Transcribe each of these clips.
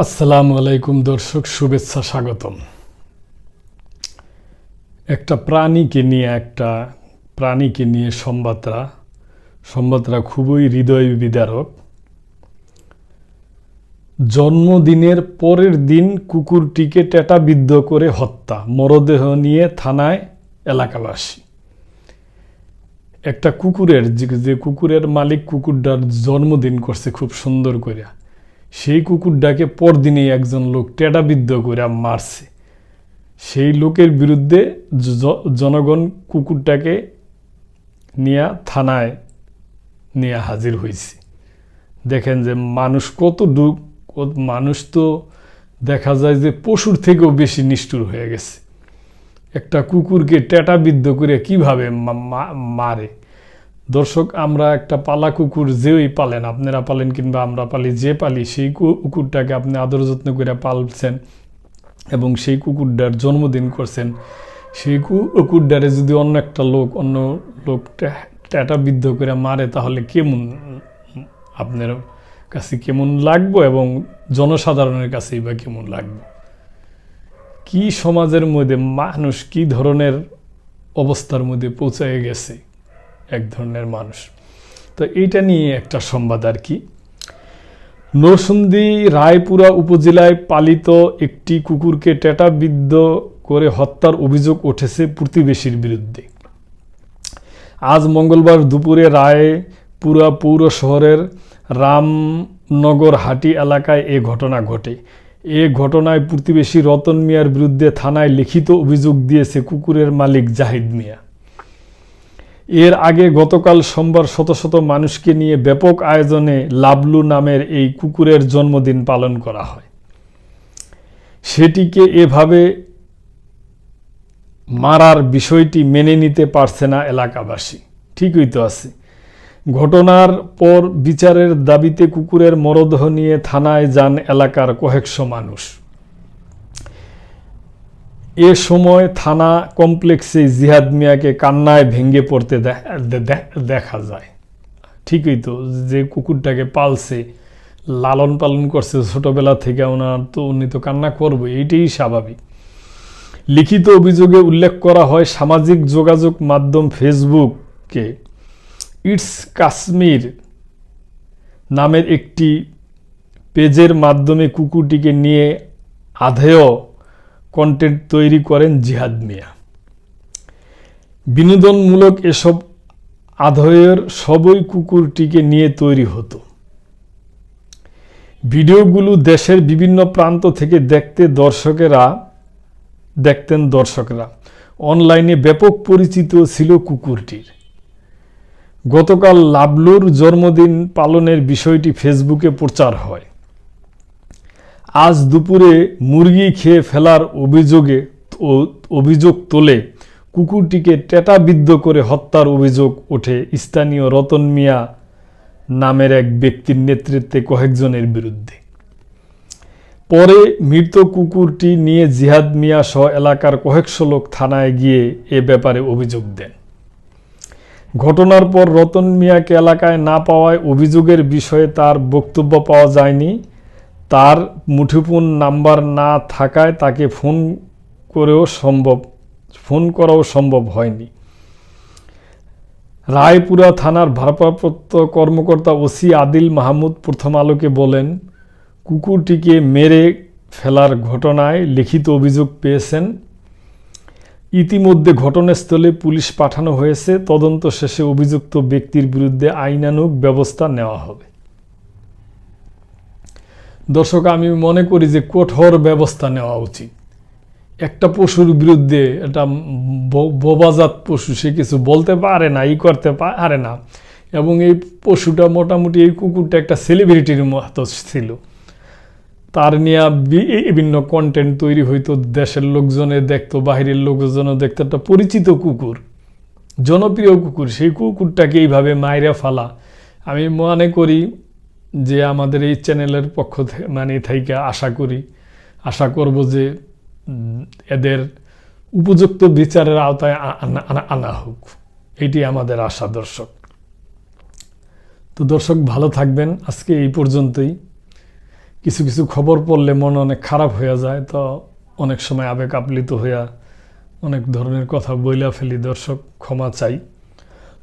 আসসালামু আলাইকুম দর্শক, শুভেচ্ছা স্বাগতম। একটা প্রাণীকে নিয়ে, একটা প্রাণীকে নিয়ে সম্বাদরা সংবাদরা খুবই হৃদয় বিদারক। জন্মদিনের পরের দিন কুকুরটিকে টেটাবিদ্ধ করে হত্যা, মরদেহ নিয়ে থানায় এলাকাবাসী। একটা কুকুরের, যে কুকুরের মালিক কুকুরটার জন্মদিন করছে খুব সুন্দর করে সেই কুকুরটাকে পরদিনেই একজন লোক টেডাবিদ্ধ করে মারছে। সেই লোকের বিরুদ্ধে জনগণ কুকুরটাকে নিয়ে থানায় নিয়ে হাজির হয়েছে দেখেন যে মানুষ কত ডুব মানুষ তো দেখা যায় যে পশুর থেকেও বেশি নিষ্ঠুর হয়ে গেছে। একটা কুকুরকে টেটাবিদ্ধ করে কীভাবে মারে? দর্শক, আমরা একটা পালা কুকুর যেই পালেন, আপনারা পালেন কিংবা আমরা পালি যে পালি, সেই কুকুরটাকে আপনি আদর যত্ন করে পালছেন এবং সেই কুকুরটার জন্মদিন করছেন। সেই কুকুরটারে যদি অন্য একটা লোক, অন্য লোক টেটাবিদ্ধ করে মারে, তাহলে কেমন, আপনার কাছে কেমন লাগবে এবং জনসাধারণের কাছেই বা কেমন লাগবে? কি সমাজের মধ্যে মানুষ কি ধরনের অবস্থার মধ্যে পৌঁছায় গেছে? এক ধরনের মানুষ। তো এইটা নিয়ে একটা সংবাদ আর কি। নরসুন্দি রায়পুরা উপজেলায় পালিত একটি কুকুরকে টেটাবিদ্ধ করে হত্যার অভিযোগ উঠেছে প্রতিবেশীর বিরুদ্ধে। আজ মঙ্গলবার দুপুরে রায়পুরা পৌর শহরের রামনগর হাটি এলাকায় এ ঘটনা ঘটে। এ ঘটনায় প্রতিবেশী রতন মিয়ার বিরুদ্ধে থানায় লিখিত অভিযোগ দিয়েছে কুকুরের মালিক জাহিদ মিয়া। এর আগে গতকাল সোমবার শত শত মানুষকে নিয়ে ব্যাপক আয়োজনে লাবলু নামের এই কুকুরের জন্মদিন পালন করা হয়। সেটিকে এভাবে মারার বিষয়টি মেনে নিতে পারছে না এলাকাবাসী। ঠিকই তো আছে। ঘটনার পর বিচারের দাবিতে কুকুরের মরদেহ নিয়ে থানায় যান এলাকার কয়েকশো মানুষ। এ সময় থানা কমপ্লেক্সে জিহাদ মিয়াকে কান্নায় ভেঙে পড়তে দেখা যায়। ঠিকই তো, যে কুকুরটাকে পালছে, লালন পালন করছে ছোটবেলা থেকে ওনার তো উনি তো কান্না করবে, এইটাই স্বাভাবিক। লিখিত অভিযোগে উল্লেখ করা হয়, সামাজিক যোগাযোগ মাধ্যম ফেসবুককে ইটস কাশ্মীর নামের একটি পেজের মাধ্যমে কুকুরটিকে নিয়ে আধেয় কন্টেন্ট তৈরি করেন জিহাদ মিয়া। বিনোদনমূলক এসব আধয়ের সবই কুকুরটিকে নিয়ে তৈরি হতো। ভিডিওগুলো দেশের বিভিন্ন প্রান্ত থেকে দেখতে দর্শকেরা, দেখতেন দর্শকরা। অনলাইনে ব্যাপক পরিচিত ছিল কুকুরটির। গতকাল লাবলুর জন্মদিন পালনের বিষয়টি ফেসবুকে প্রচার হয়। আজ দুপুরে মুরগি খেয়ে ফেলার অভিযোগে অভিযোগ তোলে কুকুরটিকে টেটাবিদ্ধ করে হত্যার অভিযোগ ওঠে স্থানীয় রতন মিয়া নামের এক ব্যক্তির নেতৃত্বে কয়েকজনের বিরুদ্ধে। পরে মৃত কুকুরটি নিয়ে জিহাদ মিয়া সহ এলাকার কয়েকশো লোক থানায় গিয়ে এ ব্যাপারে অভিযোগ দেন। ঘটনার পর রতন মিয়াকে এলাকায় না পাওয়ায় অভিযোগের বিষয়ে তার বক্তব্য পাওয়া যায়নি। তার মুঠোফোন নাম্বার না থাকায় তাকে ফোন করেও সম্ভব, ফোন করাও সম্ভব হয়নি। রায়পুরা থানার ভারপ্রাপ্ত কর্মকর্তা ওসি আদিল মাহমুদ প্রথম আলোকে বলেন, কুকুরটিকে মেরে ফেলার ঘটনায় লিখিত অভিযোগ পেয়েছেন। ইতিমধ্যে ঘটনাস্থলে পুলিশ পাঠানো হয়েছে। তদন্ত শেষে অভিযুক্ত ব্যক্তির বিরুদ্ধে আইনানুগ ব্যবস্থা নেওয়া হবে। দর্শক, আমি মনে করি যে কঠোর ব্যবস্থা নেওয়া উচিত। একটা পশুর বিরুদ্ধে একটা বোবাজাত পশু, সে কিছু বলতে পারে না, ই করতে পারে না। এবং এই পশুটা মোটামুটি এই কুকুরটা একটা সেলিব্রিটির মতো ছিল। তার নিয়ে বিভিন্ন কন্টেন্ট তৈরি হইতো। দেশের লোকজনে দেখতো, বাহিরের লোকজনও দেখতো। একটা পরিচিত কুকুর, জনপ্রিয় কুকুর, সেই কুকুরটাকে এইভাবে মাইরা ফালা। আমি মনে করি যে আমাদের এই চ্যানেলের পক্ষ থেকে মানে থেকে আশা করি, আশা করব যে এদের উপযুক্ত বিচারের আওতায় আনা হোক। এটি আমাদের আশা দর্শক। তো দর্শক, ভালো থাকবেন। আজকে এই পর্যন্তই। কিছু কিছু খবর পড়লে মন অনেক খারাপ হয়ে যায়, তো অনেক সময় আবেগ আপ্লিত হইয়া অনেক ধরনের কথা বইলা ফেলি। দর্শক, ক্ষমা চাই।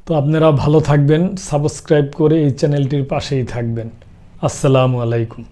তো আপনারা ভালো থাকবেন সাবস্ক্রাইব করে এই চ্যানেলটির পাশেই থাকবেন। আসসালামু আলাইকুম।